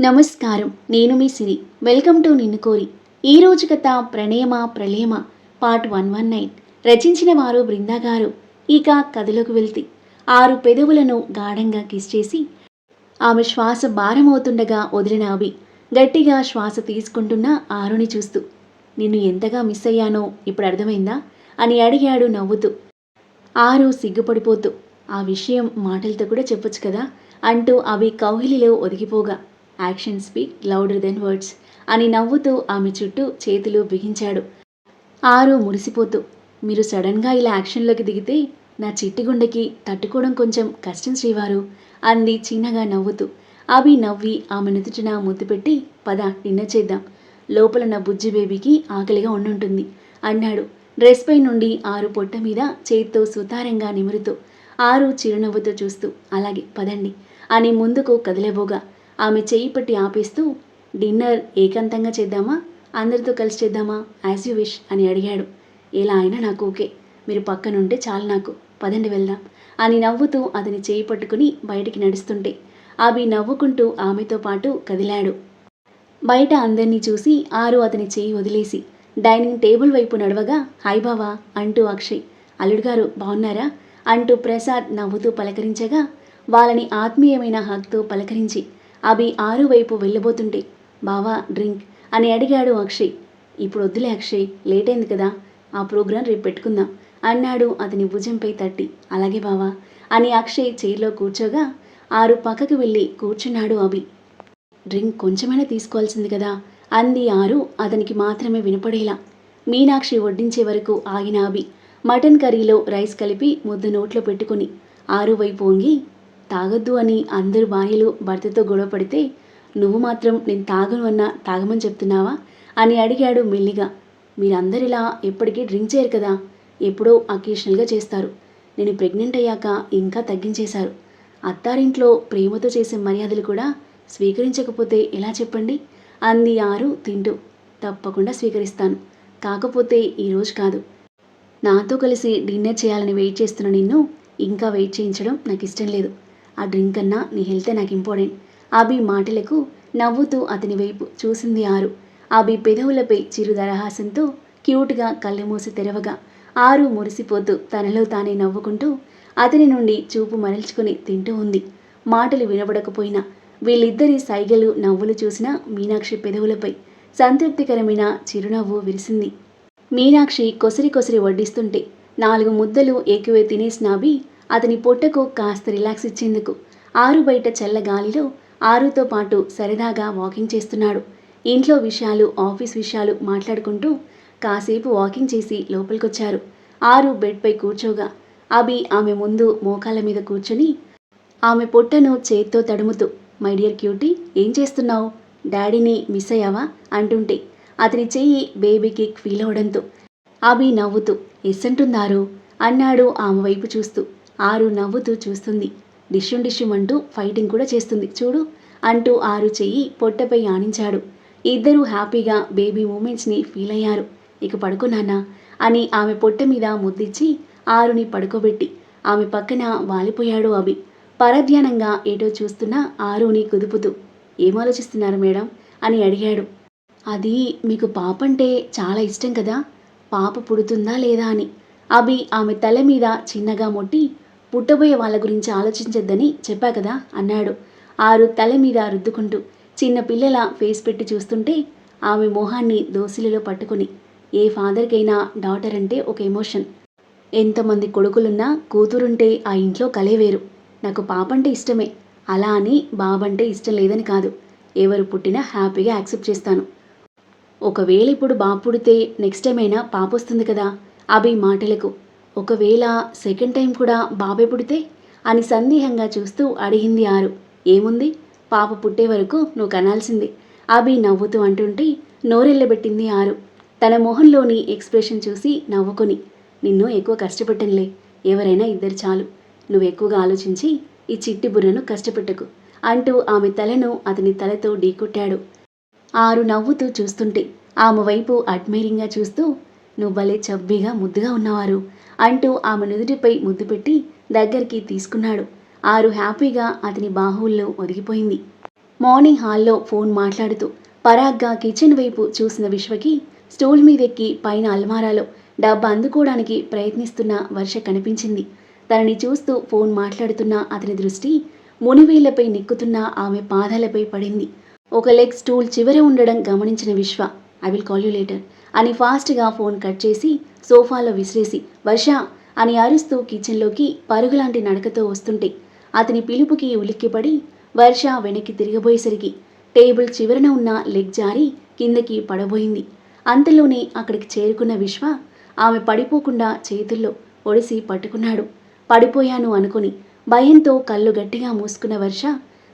నమస్కారం. నేను మీ సిరి. Welcome to నిన్ను కోరి. ఈ రోజు కథ ప్రణేమ ప్రళేమ పార్ట్ వన్ వన్ నైన్. రచించిన వారు బృందా గారు. ఇక కథలోకి వెళ్తే ఆరు పెదవులను గాఢంగా కిస్ చేసి ఆమె శ్వాస భారమవుతుండగా వదిలిన అవి గట్టిగా శ్వాస తీసుకుంటున్న ఆరుని చూస్తూ నిన్ను ఎంతగా మిస్ అయ్యానో ఇప్పుడు అర్థమైందా? అని అడిగాడు నవ్వుతూ. ఆరు సిగ్గుపడిపోతూ ఆ విషయం మాటలతో కూడా చెప్పొచ్చు కదా? అంటూ అవి కౌహిలిలో ఒదిగిపోగా action speak louder than words అని నవ్వుతూ ఆమె చుట్టూ చేతులు బిగించాడు. ఆరు మురిసిపోతూ. మీరు సడన్గా ఇలా యాక్షన్లోకి దిగితే నా చిట్టి గుండెకి తట్టుకోవడం కొంచెం కష్టం శ్రీవారు అంది చిన్నగా నవ్వుతూ. అవి నవ్వి ఆమె నుదుటిన ముద్దు పెట్టి పద డిన్నర్ చేద్దాం. లోపల నా బుజ్జి బేబీకి ఆకలిగా ఉండుంటుంది అన్నాడు. డ్రెస్ పై నుండి ఆరు పొట్ట మీద చేత్తో సుతారంగా నిమురుతూ. ఆరు చిరునవ్వుతో చూస్తూ అలాగే పదండి అని ముందుకు కదిలేబోగా. ఆమె చేయి పట్టి ఆపేస్తూ డిన్నర్ ఏకాంతంగా చేద్దామా? అందరితో కలిసి చేద్దామా? యాజ్ యూ విష్ అని అడిగాడు. ఎలా అయినా నాకు ఓకే. మీరు పక్కనుంటే చాలు నాకు. పదండి వెళ్దాం అని నవ్వుతూ అతని చేయి పట్టుకుని బయటికి నడుస్తుంటే అవి నవ్వుకుంటూ ఆమెతో పాటు కదిలాడు. బయట అందరినీ చూసి ఆరు అతని చేయి వదిలేసి డైనింగ్ టేబుల్ వైపు నడవగా హాయ్ బావా అంటూ అక్షయ్ అల్లుడు గారు బాగున్నారా అంటూ ప్రసాద్ నవ్వుతూ పలకరించగా వాళ్ళని ఆత్మీయమైన హక్తో పలకరించి అవి ఆరు వైపు వెళ్ళబోతుంటే బావా డ్రింక్ అని అడిగాడు అక్షయ్. ఇప్పుడు వద్దులే అక్షయ్ లేట్ అయింది కదా ఆ ప్రోగ్రాం రేపు పెట్టుకుందాం అన్నాడు అతని భుజంపై తట్టి. అలాగే బావా అని అక్షయ్ చైర్లో కూర్చోగా ఆరు పక్కకు వెళ్ళి కూర్చున్నాడు అభి. డ్రింక్ కొంచెమైనా తీసుకోవాల్సింది కదా అంది ఆరు అతనికి మాత్రమే వినపడేలా. మీనాక్షి వడ్డించే వరకు ఆగిన అభి మటన్ కర్రీలో రైస్ కలిపి ముద్ద నోట్లో పెట్టుకుని ఆరు వైపు వంగి తాగొద్దు అని అందరు భార్యలు భర్తతో గొడవ పడితే నువ్వు మాత్రం నేను తాగను అన్నా తాగమని చెప్తున్నావా? అని అడిగాడు మెల్లిగా. మీరందరు ఇలా ఎప్పటికీ డ్రింక్ చేయరు కదా ఎప్పుడో అకేషనల్గా చేస్తారు. నేను ప్రెగ్నెంట్ అయ్యాక ఇంకా తగ్గించేశారు. అత్తారింట్లో ప్రేమతో చేసే మర్యాదలు కూడా స్వీకరించకపోతే ఎలా చెప్పండి? అంది ఆరు తింటూ. తప్పకుండా స్వీకరిస్తాను. కాకపోతే ఈరోజు కాదు. నాతో కలిసి డిన్నర్ చేయాలని వెయిట్ చేస్తున్న నిన్ను ఇంకా వెయిట్ చేయించడం నాకు ఇష్టం లేదు. ఆ డ్రింక్ కన్నా నీ హెల్తే నాకు ఇంపార్టెంట్. అభి మాటలకు నవ్వుతూ అతని వైపు చూసింది ఆరు. అభి పెదవులపై చిరు దరహాసంతో క్యూట్గా కళ్ళు మూసి తెరవగా ఆరు మురిసిపోతూ తనలో తానే నవ్వుకుంటూ అతని నుండి చూపు మరల్చుకుని తింటూ ఉంది. మాటలు వినబడకపోయినా వీళ్ళిద్దరి సైగలు నవ్వులు చూసిన మీనాక్షి పెదవులపై సంతృప్తికరమైన చిరునవ్వు విరిసింది. మీనాక్షి కొసరి కొసరి వడ్డిస్తుంటే నాలుగు ముద్దలు ఎక్కువే తినేసినాబి అతని పొట్టకు కాస్త రిలాక్స్ ఇచ్చేందుకు ఆరు బయట చల్లగాలిలో ఆరుతో పాటు సరదాగా వాకింగ్ చేస్తున్నాడు. ఇంట్లో విషయాలు ఆఫీస్ విషయాలు మాట్లాడుకుంటూ కాసేపు వాకింగ్ చేసి లోపలికొచ్చారు. ఆరు బెడ్పై కూర్చోగా. అభి ఆమె ముందు మోకాల మీద కూర్చొని ఆమె పొట్టను చేత్తో తడుముతూ మై డియర్ క్యూటీ ఏం చేస్తున్నావు? డాడీని మిస్ అయ్యావా? అంటుంటే అతని చెయ్యి బేబీకి ఫీల్ అవడంతో అభి నవ్వుతూ ఎస్ అన్నాడు ఆమె వైపు చూస్తూ. ఆరు నవ్వుతూ చూస్తుంది. డిష్యుం డిష్యుం అంటూ ఫైటింగ్ కూడా చేస్తుంది. చూడు అంటూ ఆరు చెయ్యి పొట్టపై ఆనించాడు. ఇద్దరూ హ్యాపీగా బేబీ మూమెంట్స్ని ఫీల్ అయ్యారు. ఇక పడుకున్నానా అని ఆమె పొట్ట మీద ముద్దిచ్చి ఆరుని పడుకోబెట్టి ఆమె పక్కన వాలిపోయాడు అభి. పరధ్యానంగా ఏటో చూస్తున్న ఆరుని కుదుపుతూ ఏమాలోచిస్తున్నారు మేడం? అని అడిగాడు. అది మీకు పాప అంటే చాలా ఇష్టం కదా? పాప పుడుతుందా లేదా? అని. అభి ఆమె తల మీద చిన్నగా మొట్టి పుట్టబోయే వాళ్ళ గురించి ఆలోచించొద్దని చెప్పా కదా అన్నాడు. ఆరు తల మీద రుద్దుకుంటూ చిన్న పిల్లల ఫేస్ పెట్టి చూస్తుంటే ఆమె మొహాన్ని దోసిలిలో పట్టుకుని ఏ ఫాదర్కైనా డాటర్ అంటే ఒక ఎమోషన్. ఎంతమంది కొడుకులున్నా కూతురుంటే ఆ ఇంట్లో కలే వేరు. నాకు పాప అంటే ఇష్టమే. అలా అని బాబంటే ఇష్టం లేదని కాదు. ఎవరు పుట్టినా హ్యాపీగా యాక్సెప్ట్ చేస్తాను. ఒకవేళ ఇప్పుడు బాబు పుడితే నెక్స్ట్ టైం అయినా పాపొస్తుంది కదా అభి మాటలకు. ఒకవేళ సెకండ్ టైం కూడా బాబే పుడితే? అని సందేహంగా చూస్తూ అడిగింది ఆరు. ఏముంది? పాప పుట్టే వరకు నువ్వు కనాల్సింది. అభి నవ్వుతూ అంటుంటే నోరెళ్ళబెట్టింది ఆరు. తన మొహంలోని ఎక్స్ప్రెషన్ చూసి నవ్వుకొని నిన్ను ఎక్కువ కష్టపెట్టనులే. ఎవరైనా ఇద్దరు చాలు. నువ్వు ఎక్కువగా ఆలోచించి ఈ చిట్టి బుర్రను కష్టపెట్టకు అంటూ ఆమె తలను అతని తలతో ఢీకొట్టాడు. ఆరు నవ్వుతూ చూస్తుంటే ఆమె వైపు అడ్మైరింగ్గా చూస్తూ నువ్వు భలే చబ్బీగా ముద్దుగా ఉన్నవారు అంటూ ఆమె నుదుటిపై ముద్దు పెట్టి దగ్గరికి తీసుకున్నాడు. ఆరు హ్యాపీగా అతని బాహువుల్లో ఒదిగిపోయింది. మార్నింగ్ హాల్లో ఫోన్ మాట్లాడుతూ పరాగ్గా కిచెన్ వైపు చూసిన విశ్వకి స్టూల్ మీదెక్కి పైన అల్మారాలో డబ్బు అందుకోవడానికి ప్రయత్నిస్తున్న వర్ష కనిపించింది. తనని చూస్తూ ఫోన్ మాట్లాడుతున్న అతని దృష్టి మునివేళ్ళపై నిక్కుతున్న ఆమె పాదాలపై పడింది. ఒక లెగ్ స్టూల్ చివర ఉండడం గమనించిన Vishwa I will call you later. అని ఫాస్ట్గా ఫోన్ కట్ చేసి సోఫాలో విసిరేసి వర్ష అని అరుస్తూ కిచెన్లోకి పరుగులాంటి నడకతో వస్తుంటే అతని పిలుపుకి ఉలిక్కిపడి వర్ష వెనక్కి తిరగబోయేసరికి టేబుల్ చివరన ఉన్న లెగ్ జారి కిందకి పడబోయింది. అంతలోనే అక్కడికి చేరుకున్న విశ్వ ఆమె పడిపోకుండా చేతుల్లో ఒడిసి పట్టుకున్నాడు. పడిపోయాను అనుకుని భయంతో కళ్ళు గట్టిగా మూసుకున్న వర్ష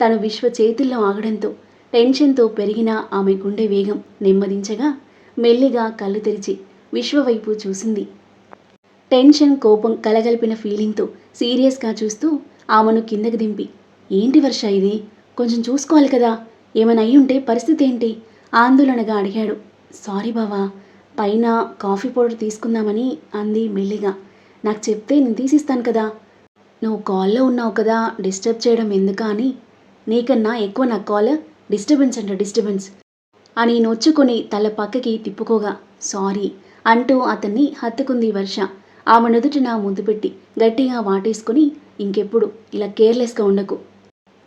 తను విశ్వ చేతుల్లో ఆగడంతో టెన్షన్తో పెరిగిన ఆమె గుండె వేగం నెమ్మదించగా మెల్లిగా కళ్ళు తెరిచి విశ్వవైపు చూసింది. టెన్షన్ కోపం కలగలిపిన ఫీలింగ్తో సీరియస్గా చూస్తూ ఆమెను కిందకి దింపి ఏంటి వర్ష ఇది? కొంచెం చూసుకోవాలి కదా. ఏమైనా అయ్యుంటే ఉంటే పరిస్థితి ఏంటి? ఆందోళనగా అడిగాడు. సారీ బావా పైన కాఫీ పౌడర్ తీసుకుందామని అంది మెల్లిగా. నాకు చెప్తే నేను తీసిస్తాను కదా. నువ్వు కాల్లో ఉన్నావు కదా డిస్టర్బ్ చేయడం ఎందుకా అని. నీకన్నా ఎక్కువ నా కాల్ డిస్టర్బెన్స్ అంట డిస్టర్బెన్స్. అని నొచ్చుకొని తల పక్కకి తిప్పుకోగా సారీ అంటూ అతన్ని హత్తుకుంది వర్ష. ఆమె నుదుటిన ముందు పెట్టి గట్టిగా వాటేసుకుని ఇంకెప్పుడు ఇలా కేర్లెస్గా ఉండకు.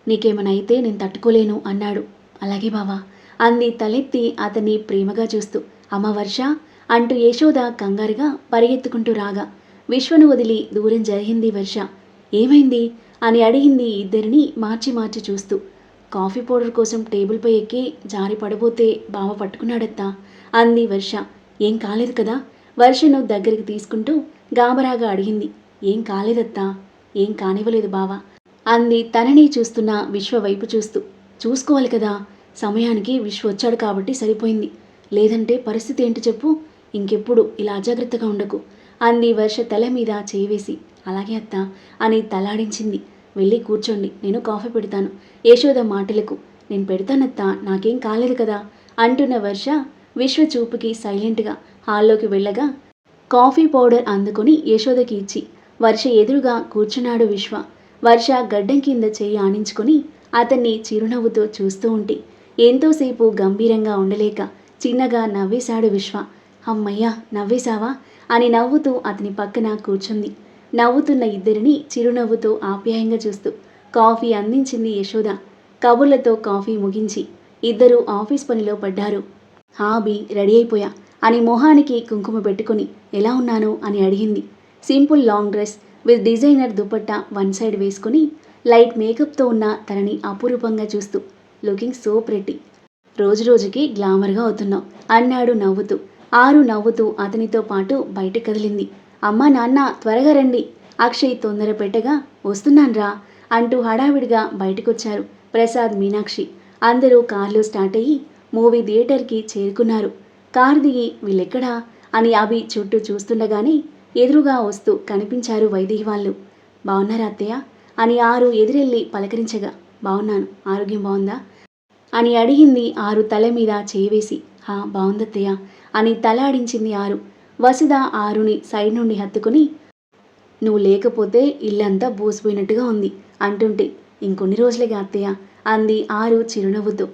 నీకేమనైతే నేను తట్టుకోలేను అన్నాడు. అలాగే బావా అంది తలెత్తి అతన్ని ప్రేమగా చూస్తూ. అమ్మ వర్ష అంటూ యశోద కంగారుగా పరిగెత్తుకుంటూ రాగా విశ్వను వదిలి దూరం జరిగింది వర్ష. ఏమైంది? అని అడిగింది ఇద్దరిని మార్చి మార్చి చూస్తూ. కాఫీ పౌడర్ కోసం టేబుల్పై ఎక్కి జారి పడబోతే బావ పట్టుకున్నాడత్తా. అంది వర్ష. ఏం కాలేదు కదా? వర్షను దగ్గరికి తీసుకుంటూ గాబరాగా అడిగింది. ఏం కాలేదత్తా? ఏం కానివ్వలేదు బావ. అంది తనని చూస్తున్న విశ్వ వైపు చూస్తూ. చూసుకోవాలి కదా. సమయానికి విశ్వ వచ్చాడు కాబట్టి సరిపోయింది. లేదంటే పరిస్థితి ఏంటి చెప్పు? ఇంకెప్పుడు ఇలా అజాగ్రత్తగా ఉండకు. అంది వర్ష తల మీద చేయివేసి అలాగే అత్త అని తలాడించింది. వెళ్ళి కూర్చోండి. నేను కాఫీ పెడతాను. యశోద మాటలకు నేను పెడతానత్తా నాకేం కాలేదు కదా అంటున్న వర్ష విశ్వ చూపుకి సైలెంట్గా హాల్లోకి వెళ్ళగా కాఫీ పౌడర్ అందుకొని యశోదకి ఇచ్చి వర్ష ఎదురుగా కూర్చున్నాడు విశ్వ. వర్ష గడ్డం కింద చెయ్యి ఆనించుకొని అతన్ని చిరునవ్వుతో చూస్తూ ఉంటే ఎంతోసేపు గంభీరంగా ఉండలేక చిన్నగా నవ్వేశాడు విశ్వ. అమ్మయ్యా నవ్వేశావా? అని నవ్వుతూ అతని పక్కన కూర్చుంది. నవ్వుతున్న ఇద్దరిని చిరునవ్వుతో ఆప్యాయంగా చూస్తూ కాఫీ అందించింది యశోద. కబుర్లతో కాఫీ ముగించి ఇద్దరు ఆఫీస్ పనిలో పడ్డారు. హాబీ రెడీ అయిపోయా అని మొహానికి కుంకుమ పెట్టుకుని ఎలా ఉన్నాను అని అడిగింది. Simple long dress with designer dupatta one side వేసుకుని లైట్ మేకప్తో ఉన్న తనని అపురూపంగా చూస్తూ లుకింగ్ సో ప్రెట్టి. రోజు రోజుకి గ్లామర్గా అవుతున్నావు అన్నాడు నవ్వుతూ. ఆరు నవ్వుతూ అతనితో పాటు బయట కదిలింది. అమ్మా నాన్న త్వరగా రండి. అక్షయ్ తొందర పెట్టగా వస్తున్నాన్రా అంటూ హడావిడిగా బయటకొచ్చారు ప్రసాద్ మీనాక్షి. అందరూ కార్లో స్టార్ట్ అయ్యి మూవీ థియేటర్కి చేరుకున్నారు. కార్ దిగి వీళ్ళెక్కడా? అని అభి చుట్టూ చూస్తుండగానే ఎదురుగా వస్తూ కనిపించారు వైదిహి వాళ్ళు. బాగున్నారా అత్తయ్య? అని ఆరు ఎదురెళ్ళి పలకరించగా బాగున్నాను ఆరోగ్యం బాగుందా అని అడిగింది ఆరు తల మీద చేయి హా బాగుందత్తయ్య అని తలాడించింది ఆరు. వసుధ ఆరుని సైడ్ నుండి హత్తుకుని నువ్వు లేకపోతే ఇల్లంతా బోసిపోయినట్టుగా ఉంది అంటుంటే ఇంకొన్ని రోజులేగా అత్తయ్య అంది ఆరు చిరునవ్వుతో.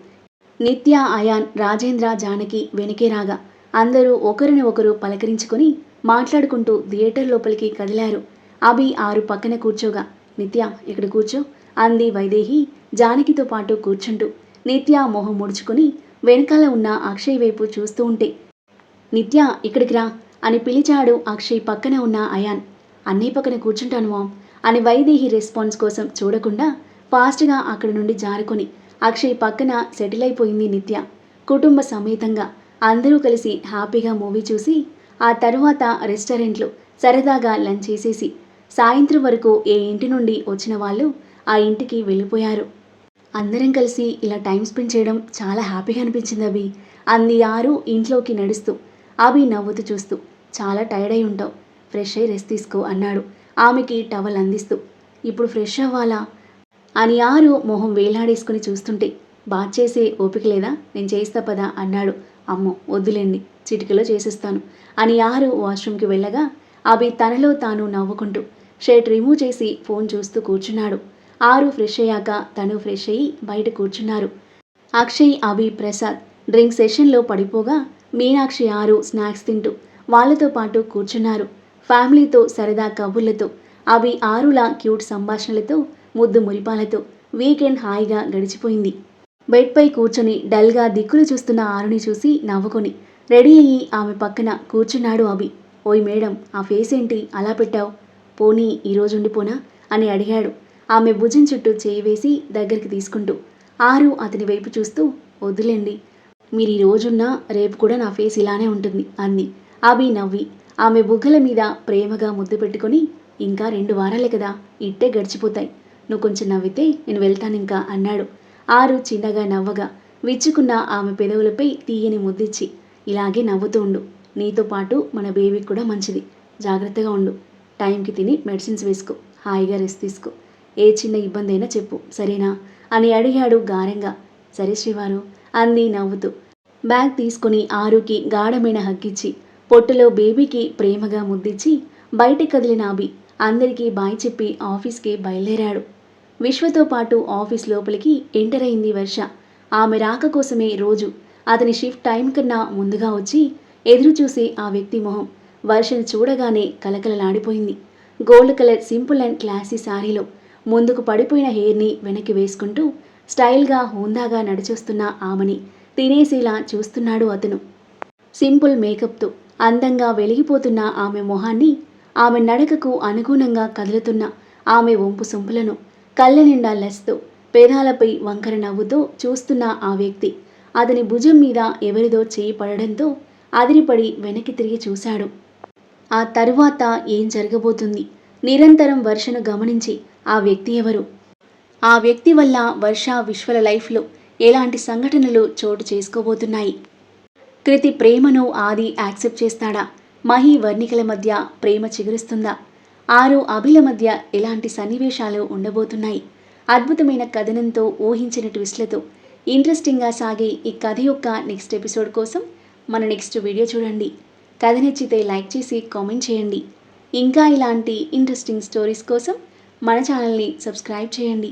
నిత్య అయాన్ రాజేంద్ర జానకి వెనకే రాగా అందరూ ఒకరిని ఒకరు పలకరించుకొని మాట్లాడుకుంటూ థియేటర్ లోపలికి కదిలారు. అభి ఆరు పక్కన కూర్చోగా నిత్య ఇక్కడ కూర్చో అంది వైదేహి జానకితో పాటు కూర్చుంటూ. నిత్య మొహం ముడుచుకుని వెనకాల ఉన్న అక్షయ్ వైపు చూస్తూ ఉంటే నిత్య ఇక్కడికి రా అని పిలిచాడు అక్షయ్ పక్కన ఉన్న అయాన్. అన్నీ పక్కన కూర్చుంటాను మామ్ అని వైదేహి రెస్పాన్స్ కోసం చూడకుండా ఫాస్ట్గా అక్కడి నుండి జారుకొని అక్షయ్ పక్కన సెటిల్ అయిపోయింది నిత్య. కుటుంబ సమేతంగా అందరూ కలిసి హ్యాపీగా మూవీ చూసి ఆ తరువాత రెస్టారెంట్లో సరదాగా లంచ్ చేసేసి సాయంత్రం వరకు ఏ ఇంటి నుండి వచ్చిన వాళ్ళు ఆ ఇంటికి వెళ్ళిపోయారు. అందరం కలిసి ఇలా టైం స్పెండ్ చేయడం చాలా హ్యాపీగా అనిపించింది అవి అంది ఆరు ఇంట్లోకి నడుస్తూ అభి నవ్వుతూ చూస్తూ చాలా టైర్డ్ అయి ఉంటావు. ఫ్రెష్ అయ్యి రెస్ట్ తీసుకో అన్నాడు. ఆమెకి టవల్ అందిస్తూ ఇప్పుడు ఫ్రెష్ అవ్వాలా? అని ఆరు మొహం వేలాడేసుకుని చూస్తుంటే బాత్ చేసే ఓపిక లేదా? నేను చేస్తా పదా? అన్నాడు. అమ్మో వద్దులేండి. చిటికలో చేసేస్తాను అని ఆరు వాష్రూమ్కి వెళ్ళగా అభి తనలో తాను నవ్వుకుంటూ షర్ట్ రిమూవ్ చేసి ఫోన్ చూస్తూ కూర్చున్నాడు. ఆరు ఫ్రెష్ అయ్యాక తను ఫ్రెష్ అయ్యి బయట కూర్చున్నారు. అక్షయ్ అభి ప్రసాద్ డ్రింక్ సెషన్లో పడిపోగా మీనాక్షి ఆరు స్నాక్స్ తింటూ వాళ్ళతో పాటు కూర్చున్నారు. ఫ్యామిలీతో సరదా కబుర్లతో అవి ఆరుల క్యూట్ సంభాషణలతో ముద్దు మురిపాలతో వీకెండ్ హాయిగా గడిచిపోయింది. బెడ్పై కూర్చొని డల్గా దిక్కులు చూస్తున్న ఆరుని చూసి నవ్వుకొని రెడీ అయ్యి ఆమె పక్కన కూర్చున్నాడు అభి. ఓయ్ మేడం ఆ ఫేస్ ఏంటి? అలా పెట్టావు? పోనీ ఈరోజు ఉండిపోనా? అని అడిగాడు. ఆమె భుజం చుట్టూ చేయి వేసి దగ్గరికి తీసుకుంటూ ఆరు అతని వైపు చూస్తూ వద్దులేండి మీరు ఈ రోజున్నా రేపు కూడా నా ఫేస్ ఇలానే ఉంటుంది అంది. అభి నవ్వి. ఆమె బుగ్గల మీద ప్రేమగా ముద్దు పెట్టుకొని ఇంకా రెండు వారాలే కదా ఇట్టే గడిచిపోతాయి. నువ్వు కొంచెం నవ్వితే నేను వెళ్తాను ఇంకా అన్నాడు. ఆరు చిన్నగా నవ్వగా. విచ్చుకున్న ఆమె పెదవులపై తీయని ముద్దిచ్చి ఇలాగే నవ్వుతూ ఉండు. నీతో పాటు మన బేబీకి కూడా మంచిది. జాగ్రత్తగా ఉండు. టైంకి తిని మెడిసిన్స్ వేసుకో. హాయిగా రెస్ట్ తీసుకో. ఏ చిన్న ఇబ్బంది అయినా చెప్పు సరేనా? అని అడిగాడు గారంగా. సరే శ్రీవారు అంది నవ్వుతూ. బ్యాగ్ తీసుకుని ఆరుకి గాఢమైన హగ్గిచ్చి పొట్టులో బేబీకి ప్రేమగా ముద్దిచ్చి బయటికి కదిలిన అభి అందరికీ బాయ్ చెప్పి ఆఫీస్కి బయలుదేరాడు. విశ్వతో పాటు ఆఫీస్ లోపలికి ఎంటర్ అయింది వర్ష. ఆమె రాక కోసమే రోజు అతని షిఫ్ట్ టైం కన్నా ముందుగా వచ్చి ఎదురు చూసే ఆ వ్యక్తి మొహం వర్షను చూడగానే కలకలలాడిపోయింది gold colour simple and classy శారీలో ముందుకు పడిపోయిన హెయిర్ని వెనక్కి వేసుకుంటూ స్టైల్గా హుందాగా నడిచొస్తున్న ఆమెని తినేసేలా చూస్తున్నాడు అతను. సింపుల్ మేకప్తో అందంగా వెలిగిపోతున్న ఆమె మొహాన్ని ఆమె నడకకు అనుగుణంగా కదులుతున్న ఆమె వంపు సొంపులను కళ్ళ నిండా లెస్తో పేదాలపై వంకర నవ్వుతో చూస్తున్న ఆ వ్యక్తి అతని భుజం మీద ఎవరిదో చేయి పడడంతో అదిరిపడి వెనక్కి తిరిగి చూశాడు. ఆ తరువాత ఏం జరగబోతుంది? నిరంతరం వర్షను గమనించి ఆ వ్యక్తి ఎవరు? ఆ వ్యక్తి వల్ల వర్ష విశ్వల లైఫ్లో ఎలాంటి సంఘటనలు చోటు చేసుకోబోతున్నాయి? కృతి ప్రేమను ఆది యాక్సెప్ట్ చేస్తాడా? మహి వర్ణికల మధ్య ప్రేమ చిగురిస్తుందా? ఆరు అభిల మధ్య ఎలాంటి సన్నివేశాలు ఉండబోతున్నాయి? అద్భుతమైన కథనంతో ఊహించిన ట్విస్ట్లతో ఇంట్రెస్టింగ్గా సాగే ఈ కథ యొక్క నెక్స్ట్ ఎపిసోడ్ కోసం మన నెక్స్ట్ వీడియో చూడండి. కథ నచ్చితే లైక్ చేసి కామెంట్ చేయండి. ఇంకా ఇలాంటి ఇంట్రెస్టింగ్ స్టోరీస్ కోసం మన ఛానల్ని సబ్స్క్రైబ్ చేయండి.